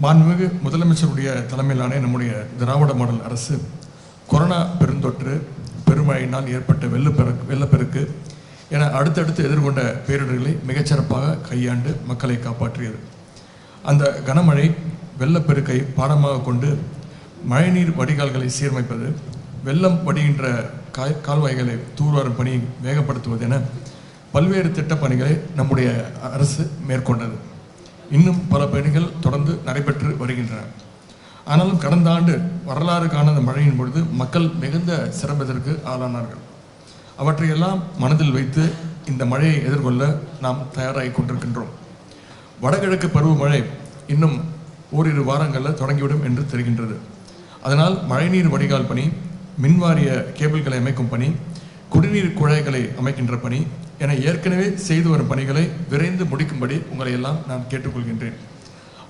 மாண்புமிகு முதலமைச்சருடைய தலைமையிலான நம்முடைய திராவிட மாடல் அரசு கொரோனா பெருந்தொற்று பெருமழையினால் ஏற்பட்ட வெள்ளப்பெருக்கு வெள்ளப்பெருக்கு என அடுத்தடுத்து எதிர்கொண்ட பேரிடர்களை மிகச்சிறப்பாக கையாண்டு மக்களை காப்பாற்றியது. அந்த கனமழை வெள்ளப்பெருக்கை பாடமாக கொண்டு மழைநீர் வடிகால்களை சீரமைப்பது வெள்ளம் வடிகின்ற காய் கால்வாய்களை தூர்வாரும் பணியை வேகப்படுத்துவது என பல்வேறு திட்டப்பணிகளை நம்முடைய அரசு மேற்கொண்டது. இன்னும் பல பணிகள் தொடர்ந்து நடைபெற்று வருகின்றன. ஆனாலும் கடந்த ஆண்டு வரலாறு காணாத மழையின் பொழுது மக்கள் மிகுந்த சிரமத்திற்கு ஆளானார்கள். அவற்றையெல்லாம் மனதில் வைத்து இந்த மழையை எதிர்கொள்ள நாம் தயாராகி கொண்டிருக்கின்றோம். வடகிழக்கு பருவமழை இன்னும் ஓரிரு வாரங்களில் தொடங்கிவிடும் என்று தெரிகின்றது. அதனால் மழைநீர் வடிகால் பணி மின்வாரிய கேபிள்களை அமைக்கும் பணி குடிநீர் குழாய்களை அமைக்கின்ற பணி என ஏற்கனவே செய்து வரும் பணிகளை விரைந்து முடிக்கும்படி உங்களை எல்லாம் நான் கேட்டுக்கொள்கின்றேன்.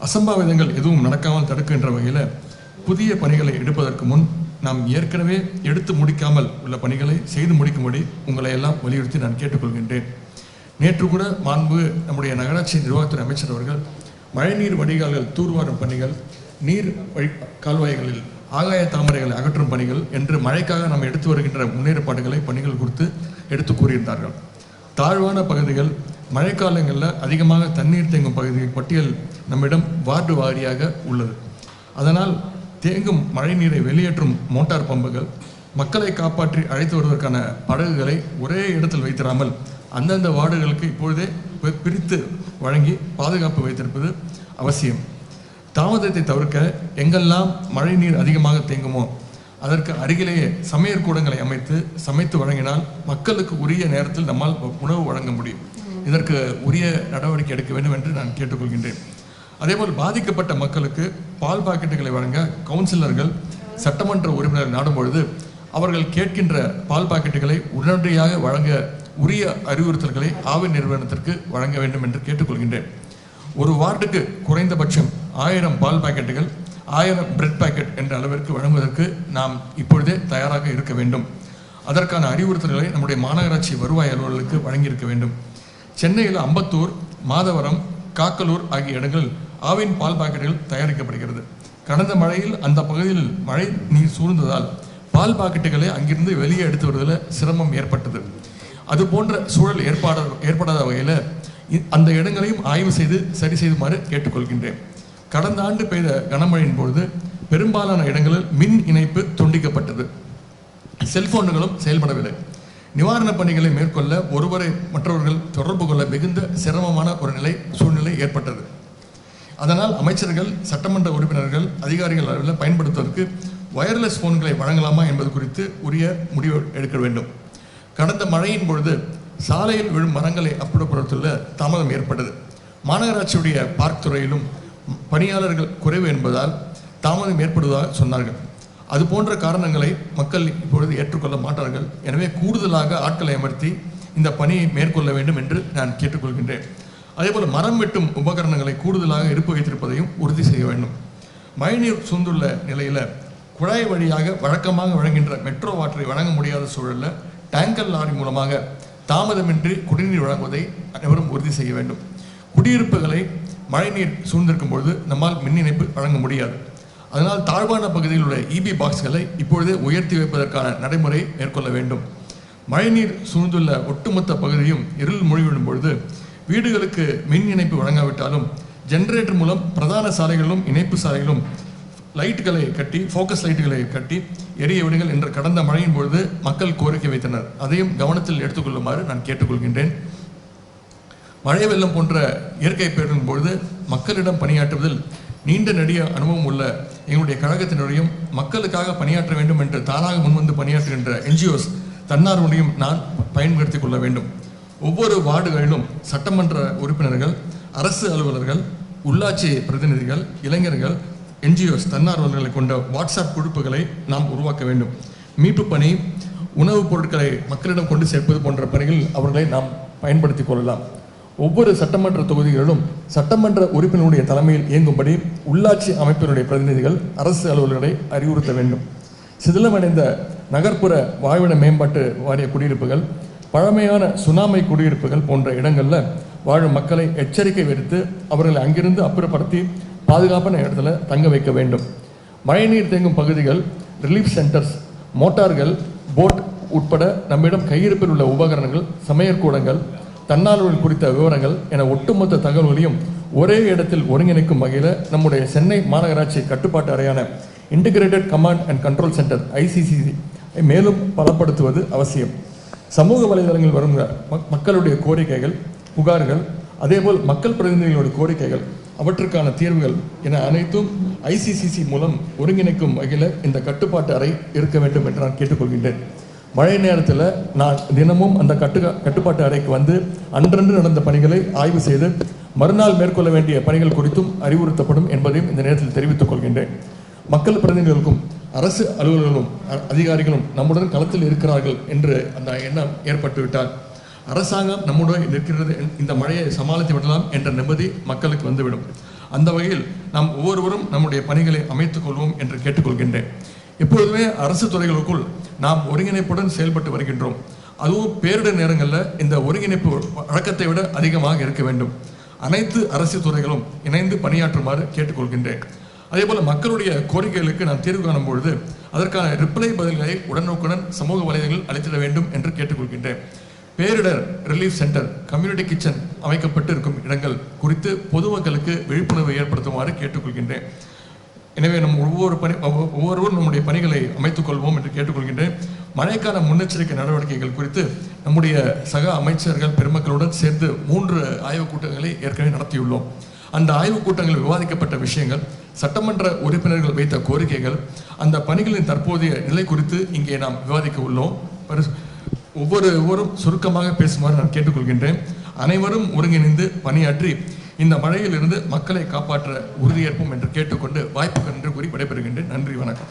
அசம்பாவிதங்கள் எதுவும் நடக்காமல் தடுக்கின்ற வகையில் புதிய பணிகளை எடுப்பதற்கு முன் நாம் ஏற்கனவே எடுத்து முடிக்காமல் உள்ள பணிகளை செய்து முடிக்கும்படி உங்களை எல்லாம் வலியுறுத்தி நான் கேட்டுக்கொள்கின்றேன். நேற்று கூட மாண்பு நம்முடைய நகராட்சி நிர்வாகத்துறை அமைச்சர் அவர்கள் மழைநீர் வடிகால்கள் தூர்வாரும் பணிகள் நீர் வழி கால்வாய்களில் ஆகாய தாமரைகளை அகற்றும் பணிகள் என்று மழைக்காக நாம் எடுத்து வருகின்ற முன்னேற்பாடுகளை பணிகள் குறித்து எடுத்து கூறியிருந்தார்கள். தாழ்வான பகுதிகள் மழைக்காலங்களில் அதிகமாக தண்ணீர் தேங்கும் பகுதிகள் பட்டியல் நம்மிடம் வார்டு வாரியாக உள்ளது. அதனால் தேங்கும் மழைநீரை வெளியேற்றும் மோட்டார் பம்புகள் மக்களை காப்பாற்றி அழைத்து வருவதற்கான படகுகளை ஒரே இடத்தில் வைத்திராமல் அந்தந்த வார்டுகளுக்கு இப்பொழுதே பிரித்து வழங்கி பாதுகாப்பு வைத்திருப்பது அவசியம். தாமதத்தை தவிர்க்க எங்கெல்லாம் மழைநீர் அதிகமாக தேங்குமோ அதற்கு அருகிலேயே சமையற் கூடங்களை அமைத்து சமைத்து வழங்கினால் மக்களுக்கு உரிய நேரத்தில் நம்மால் உணவு வழங்க முடியும். இதற்கு உரிய நடவடிக்கை எடுக்க வேண்டும் என்று நான் கேட்டுக்கொள்கின்றேன். அதேபோல் பாதிக்கப்பட்ட மக்களுக்கு பால் பாக்கெட்டுகளை வழங்க கவுன்சிலர்கள் சட்டமன்ற உறுப்பினர் நாடும் பொழுது அவர்கள் கேட்கின்ற பால் பாக்கெட்டுகளை உடனடியாக வழங்க உரிய அறிவுறுத்தல்களை ஆவின் நிறுவனத்திற்கு வழங்க வேண்டும் என்று கேட்டுக்கொள்கின்றேன். ஒரு வார்டுக்கு குறைந்தபட்சம் ஆயிரம் பால் பாக்கெட்டுகள் ஆயிரம் பிரெட் பாக்கெட் என்ற அளவிற்கு வழங்குவதற்கு நாம் இப்பொழுதே தயாராக இருக்க வேண்டும். அதற்கான அறிவுறுத்தல்களை நம்முடைய மாநகராட்சி வருவாய் அலுவலர்களுக்கு வழங்கியிருக்க வேண்டும். சென்னையில் அம்பத்தூர் மாதவரம் காக்கலூர் ஆகிய இடங்களில் ஆவின் பால் பாக்கெட்டுகள் தயாரிக்கப்படுகிறது. கடந்த மழையில் அந்த பகுதியில் மழை நீர் சூழ்ந்ததால் பால் பாக்கெட்டுகளை அங்கிருந்து வெளியே எடுத்து வருவதில் சிரமம் ஏற்பட்டது. அது போன்ற சூழல் ஏற்பாட ஏற்படாத வகையில் இ- அந்த இடங்களையும் ஆய்வு செய்து சரி செய்துமாறு கேட்டுக்கொள்கின்றேன். கடந்த ஆண்டு பெய்த கனமழையின் பொழுது பெரும்பாலான இடங்களில் மின் இணைப்பு துண்டிக்கப்பட்டது. செல்போன்களும் செயல்படவில்லை. நிவாரணப் பணிகளை மேற்கொள்ள ஒருவரை மற்றவர்கள் தொடர்பு கொள்ள மிகுந்த சிரமமான ஒரு நிலை சூழ்நிலை ஏற்பட்டது. அதனால் அமைச்சர்கள் சட்டமன்ற உறுப்பினர்கள் அதிகாரிகள் அளவில் பயன்படுத்துவதற்கு வயர்லெஸ் போன்களை வழங்கலாமா என்பது குறித்து உரிய முடிவு எடுக்க வேண்டும். கடந்த மழையின் பொழுது சாலையில் விழும் மரங்களை அப்புறப்படுத்துள்ள தாமதம் ஏற்பட்டது. மாநகராட்சியுடைய பார்க் துறையிலும் பணியாளர்கள் குறைவு என்பதால் தாமதம் ஏற்படுவதாக சொன்னார்கள். அது போன்ற காரணங்களை மக்கள் இப்பொழுது ஏற்றுக்கொள்ள மாட்டார்கள். எனவே கூடுதலாக ஆட்களை அமர்த்தி இந்த பணியை மேற்கொள்ள வேண்டும் என்று நான் கேட்டுக்கொள்கின்றேன். அதேபோல் மரம் வெட்டும் உபகரணங்களை கூடுதலாக இருப்பு வைத்திருப்பதையும் உறுதி செய்ய வேண்டும். மழைநீர் சூழ்ந்துள்ள நிலையில் குழாய் வழியாக வழக்கமாக வழங்குகின்ற மெட்ரோ வாட்டரை வழங்க முடியாத சூழலில் டேங்கர் லாரி மூலமாக தாமதமின்றி குடிநீர் வழங்குவதை அனைவரும் உறுதி செய்ய வேண்டும். குடியிருப்புகளை மழைநீர் சூழ்ந்திருக்கும் பொழுது நம்மால் மின் இணைப்பு வழங்க முடியாது. அதனால் தாழ்வான பகுதியில் உள்ள இபி பாக்ஸ்களை இப்பொழுதே உயர்த்தி வைப்பதற்கான நடைமுறை மேற்கொள்ள வேண்டும். மழைநீர் சூழ்ந்துள்ள ஒட்டுமொத்த பகுதியும் இருள் மூழ்கிவிடும் பொழுது வீடுகளுக்கு மின் இணைப்பு வழங்காவிட்டாலும் ஜெனரேட்டர் மூலம் பிரதான சாலைகளிலும் இணைப்பு சாலைகளிலும் லைட்டுகளை கட்டி ஃபோக்கஸ் லைட்டுகளை கட்டி எரிய விடுங்கள் என்று கடந்த மழையின் பொழுது மக்கள் கோரிக்கை வைத்தனர். அதையும் கவனத்தில் எடுத்துக்கொள்ளுமாறு நான் கேட்டுக்கொள்கின்றேன். மழை வெள்ளம் போன்ற இயற்கை பேரின் பொழுது மக்களிடம் பணியாற்றுவதில் நீண்ட நெடிய அனுபவம் உள்ள எங்களுடைய கழகத்தினரையும் மக்களுக்காக பணியாற்ற வேண்டும் என்று தானாக முன்வந்து பணியாற்றுகின்ற என்ஜிஓஸ் தன்னார்வனையும் நான் பயன்படுத்திக் கொள்ள வேண்டும். ஒவ்வொரு வார்டுகளிலும் சட்டமன்ற உறுப்பினர்கள் அரசு அலுவலர்கள் உள்ளாட்சி பிரதிநிதிகள் இளைஞர்கள் என்ஜிஓஸ் தன்னார்வலர்களை கொண்ட வாட்ஸ்அப் குழுப்புகளை நாம் உருவாக்க வேண்டும். மீட்பு பணி உணவுப் பொருட்களை மக்களிடம் கொண்டு சேர்ப்பது போன்ற பணிகளில் அவர்களை நாம் பயன்படுத்திக் கொள்ளலாம். ஒவ்வொரு சட்டமன்ற தொகுதிகளிலும் சட்டமன்ற உறுப்பினருடைய தலைமையில் இயங்கும்படி உள்ளாட்சி அமைப்பினுடைய பிரதிநிதிகள் அரசு அலுவலர்களை அறிவுறுத்த வேண்டும். சிதிலமடைந்த நகர்ப்புற வாழ்விட மேம்பாட்டு வாரிய குடியிருப்புகள் பழமையான சுனாமி குடியிருப்புகள் போன்ற இடங்களில் வாழும் மக்களை எச்சரிக்கை விடுத்து அவர்களை அங்கிருந்து அப்புறப்படுத்தி பாதுகாப்பான இடத்துல தங்க வைக்க வேண்டும். மழைநீர் தேங்கும் பகுதிகள் ரிலீஃப் சென்டர்ஸ் மோட்டார்கள் போட் உட்பட நம்மிடம் கையிருப்பில் உள்ள உபகரணங்கள் சமையற்கூடங்கள் தன்னார்வல் குறித்த விவரங்கள் என ஒட்டுமொத்த தகவல்களையும் ஒரே இடத்தில் ஒருங்கிணைக்கும் வகையில் நம்முடைய சென்னை மாநகராட்சி கட்டுப்பாட்டு அறையான integrated command and control centre ICCC மேலும் பலப்படுத்துவது அவசியம். சமூக வலைதளங்கள் வரும் மக்களுடைய கோரிக்கைகள் புகார்கள் அதேபோல் மக்கள் பிரதிநிதிகளுடைய கோரிக்கைகள் அவற்றுக்கான தீர்வுகள் என அனைத்தும் ஐசிசிசி மூலம் ஒருங்கிணைக்கும் வகையில் இந்த கட்டுப்பாட்டு அறை இருக்க வேண்டும் என்று நான் கேட்டுக்கொள்கின்றேன். மழை நேரத்தில் நான் தினமும் அந்த கட்டு கட்டுப்பாட்டு அறைக்கு வந்து அன்றன்று நடந்த பணிகளை ஆய்வு செய்து மறுநாள் மேற்கொள்ள வேண்டிய பணிகள் குறித்தும் அறிவுறுத்தப்படும் என்பதையும் இந்த நேரத்தில் தெரிவித்துக் கொள்கின்றேன். மக்கள் பிரதிநிதிகளுக்கும் அரசு அலுவலர்களும் அ- அதிகாரிகளும் நம்முடன் களத்தில் இருக்கிறார்கள் என்று அந்த எண்ணம் ஏற்பட்டுவிட்டால் அரசாங்கம் நம்முடன் இருக்கிறது இந்த மழையை சமாளித்து விடலாம் என்ற நிம்மதி மக்களுக்கு வந்துவிடும். அந்த வகையில் நாம் ஒவ்வொருவரும் நம்முடைய பணிகளை அமைத்துக் கொள்வோம் என்று கேட்டுக்கொள்கின்றேன். எப்பொழுதுமே அரசு துறைகளுக்குள் நாம் ஒருங்கிணைப்புடன் செயல்பட்டு வருகின்றோம். அதுவும் பேரிடர் நேரங்களில் இந்த ஒருங்கிணைப்பு வழக்கத்தை விட அதிகமாக இருக்க வேண்டும். அனைத்து அரசு துறைகளும் இணைந்து பணியாற்றுமாறு கேட்டுக்கொள்கின்றேன். அதே போல மக்களுடைய கோரிக்கைகளுக்கு நான் தீர்வு காணும் பொழுது அதற்கான ரிப்ளை பதில்களை உடனுக்குடன் சமூக வலைதளங்கள் அளித்திட வேண்டும் என்று கேட்டுக்கொள்கின்றேன். பேரிடர் ரிலீஃப் சென்டர் கம்யூனிட்டி கிச்சன் அமைக்கப்பட்டு இருக்கும் இடங்கள் குறித்து பொதுமக்களுக்கு விழிப்புணர்வு ஏற்படுத்துமாறு கேட்டுக்கொள்கின்றேன். எனவே நம் ஒவ்வொரு பணி ஒவ்வொ- ஒவ்வொருவரும் நம்முடைய பணிகளை அமைத்துக் கொள்வோம் என்று கேட்டுக்கொள்கின்றேன். மழைக்கால முன்னெச்சரிக்கை நடவடிக்கைகள் குறித்து நம்முடைய சக அமைச்சர்கள் பெருமக்களுடன் சேர்ந்து மூன்று ஆய்வுக் கூட்டங்களை ஏற்கனவே நடத்தியுள்ளோம். அந்த ஆய்வுக் கூட்டங்களில் விவாதிக்கப்பட்ட விஷயங்கள் சட்டமன்ற உறுப்பினர்கள் வைத்த கோரிக்கைகள் அந்த பணிகளின் தற்போதைய நிலை குறித்து இங்கே நாம் விவாதிக்க உள்ளோம். ஒவ்வொருவரும் சுருக்கமாக பேசுமாறு நான் கேட்டுக்கொள்கின்றேன். அனைவரும் ஒருங்கிணைந்து பணியாற்றி இந்த மழையிலிருந்து மக்களை காப்பாற்ற உறுதியேற்போம் என்று கேட்டுக்கொண்டு வாய்ப்புகள் என்று கூறி விடைபெறுகின்றேன். நன்றி வணக்கம்.